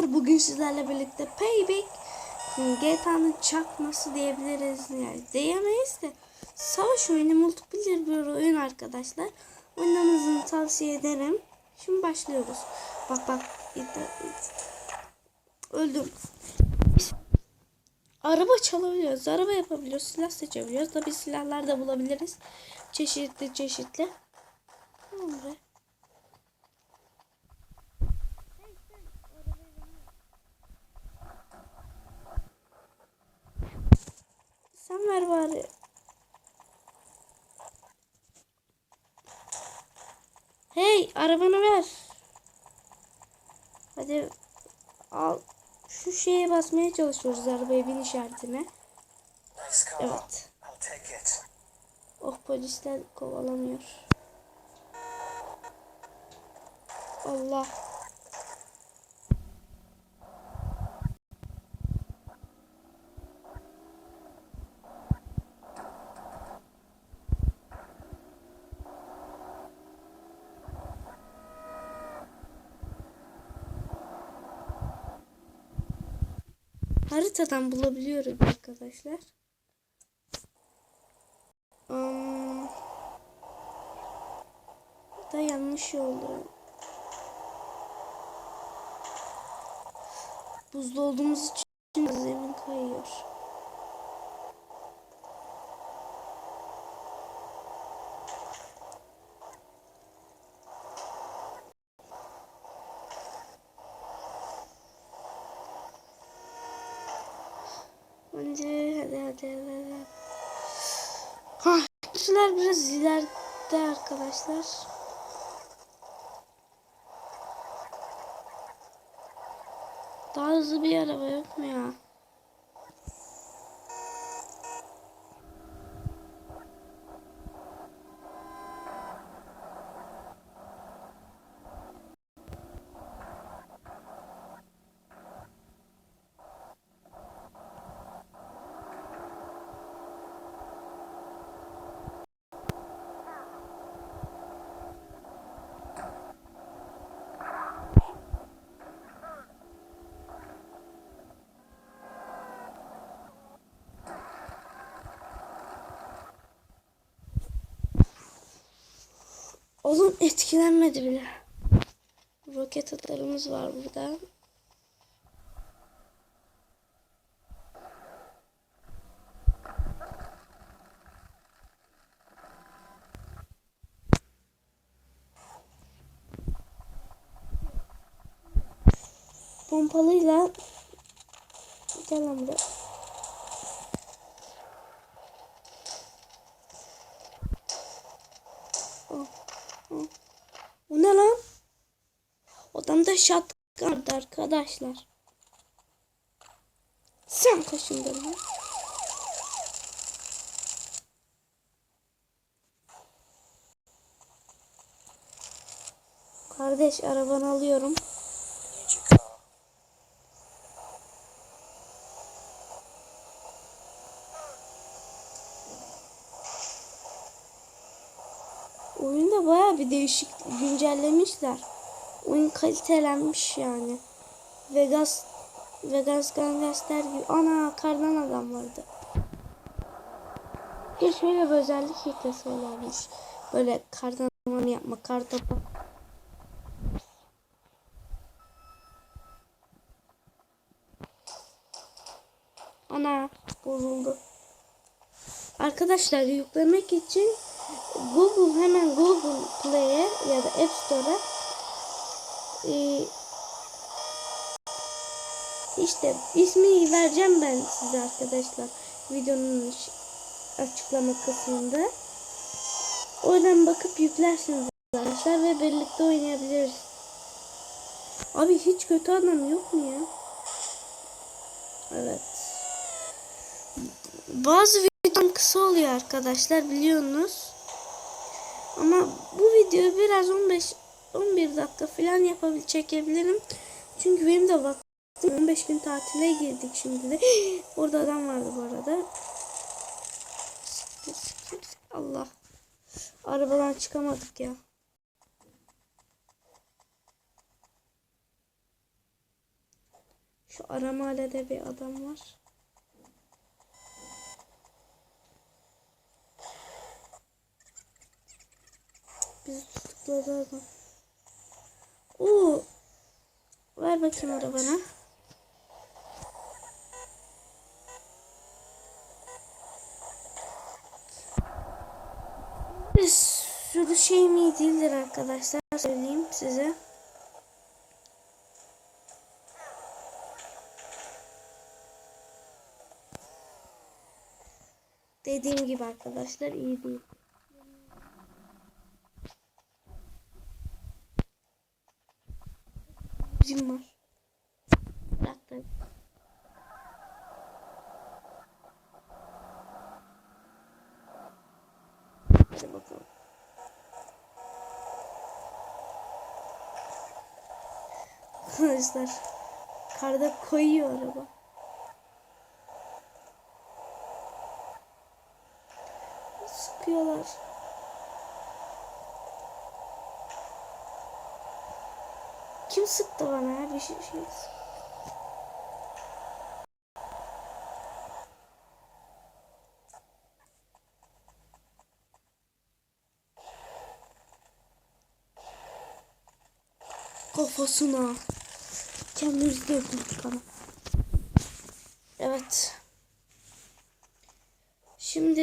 arkadaşlar bugün sizlerle birlikte Payback GTA'nın çakması diyebiliriz. Yani diyemeyiz de savaş oyunu multiplayer bir oyun arkadaşlar. Oynamanızı tavsiye ederim. Şimdi başlıyoruz. Bak bak öldüm. Araba çalabiliyoruz araba yapabiliyoruz silah seçebiliyoruz tabi silahlar da bulabiliriz. Çeşitli çeşitli. Tamam Sen ver bari. Hey arabanı ver. Hadi al. Şu şeye basmaya çalışıyoruz arabaya bin işaretine. Evet. Oh polisler kovalamıyor. Allah. Haritadan bulabiliyorum arkadaşlar. Um, da yanlış oldu. Buzlu olduğumuz için zemin kayıyor. Hadi hadi hadi hadi. hadi. Ha, kişiler biraz ileride arkadaşlar. Daha hızlı bir araba yok mu ya? Oğlum etkilenmedi bile. Roket atarımız var burada. Pompalıyla gel lan. Oh, oh. Bu ne lan? Shotgun vardı arkadaşlar. Sen kaşındın lan. Kardeş arabanı alıyorum. Oyunda baya bir değişik güncellemişler. Oyun kalitelenmiş yani. Vegas Vegas Gangster gibi. Ana kardan adam vardı. Bir şöyle bir özellik ekleselermiş. Böyle kardan adam yapma, kar topu. Ana bozuldu. Arkadaşlar yüklemek için Google hemen Google Play'e ya da App Store'a e, işte ismi vereceğim ben size arkadaşlar videonun açıklama kısmında. Oradan bakıp yüklersiniz arkadaşlar ve birlikte oynayabiliriz. Abi hiç kötü adam yok mu ya? Evet. Bazı videom kısa oluyor arkadaşlar biliyorsunuz. Ama bu videoyu biraz 15 11 dakika falan yapabil çekebilirim. Çünkü benim de vaktim 15 gün tatile girdik şimdi de. Orada adam vardı bu arada. Allah. Arabadan çıkamadık ya. Şu aramalede bir adam var. Bizi tutukladı adam. Oo. Ver bakayım arabana. Biz şurada şey mi değildir arkadaşlar söyleyeyim size. Dediğim gibi arkadaşlar iyi değil. Bizim var. Bırak da. Hadi bakalım. Arkadaşlar karda koyuyor araba. Sıkıyorlar. Sıktı bana? Bir şey, şey. Kafasına. Kendimizi de öldürdük ama. Evet. Şimdi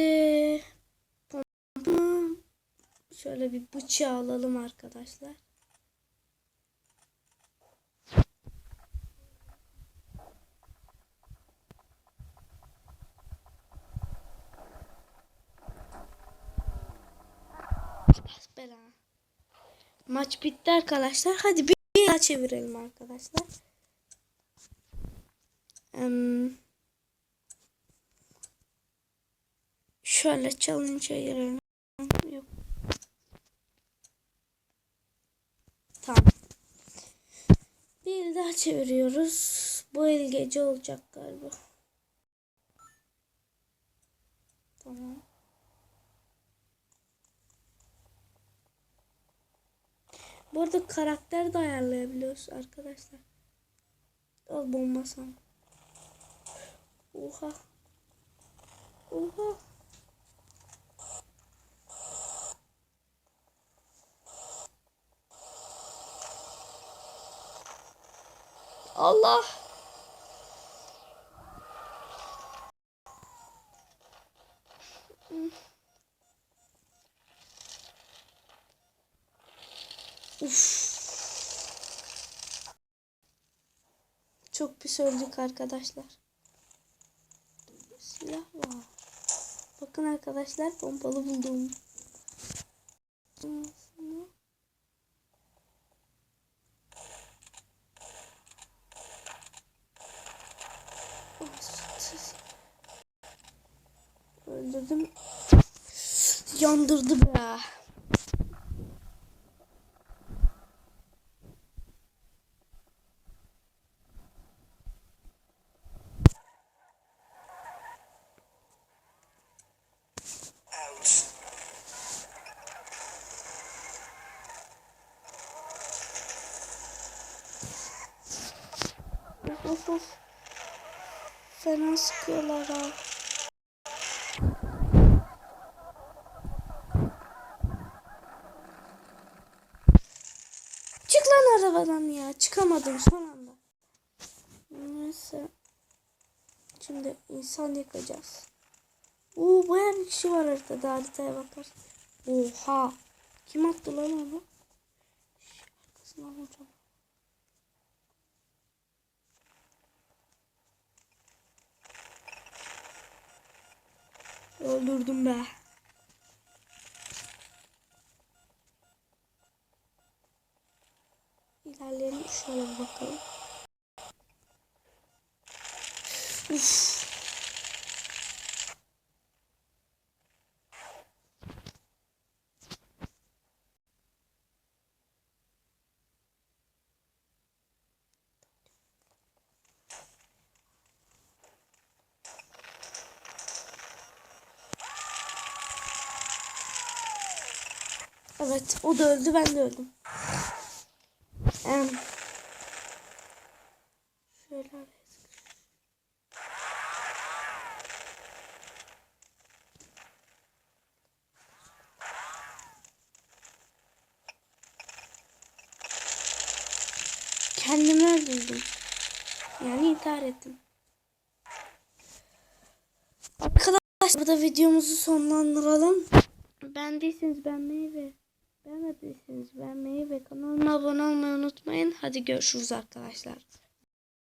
şöyle bir bıçağı alalım arkadaşlar. Bas bela. Maç bitti arkadaşlar. Hadi bir daha çevirelim arkadaşlar. Em, şöyle challenge'a girelim. Yok. Tamam. Bir daha çeviriyoruz. Bu el gece olacak galiba. Tamam. Bu arada karakter de ayarlayabiliyoruz arkadaşlar. Al bomba sana. Oha. Oha. Allah. Uf. Çok pis öldük arkadaşlar. Silah var. Bakın arkadaşlar pompalı buldum. Öldürdüm. Yandırdı be. Fena sıkıyorlar ha. Çık lan arabadan ya. Çıkamadım son anda. Neyse. Şimdi insan yakacağız. Oo bayağı bir kişi var haritada. Haritaya bakar. Oha. Kim attı lan onu? Şş, Arkasından vuracağım. Öldürdüm be. İlerleyelim şöyle bakalım. Uf. Evet o da öldü ben de öldüm. Ee, şöyle Kendimi öldürdüm. Yani intihar ettim. Arkadaşlar burada videomuzu sonlandıralım. Beğendiyseniz beğenmeyi ve beğenmediyseniz beğenmeyi ve kanalıma abone olmayı unutmayın. Hadi görüşürüz arkadaşlar.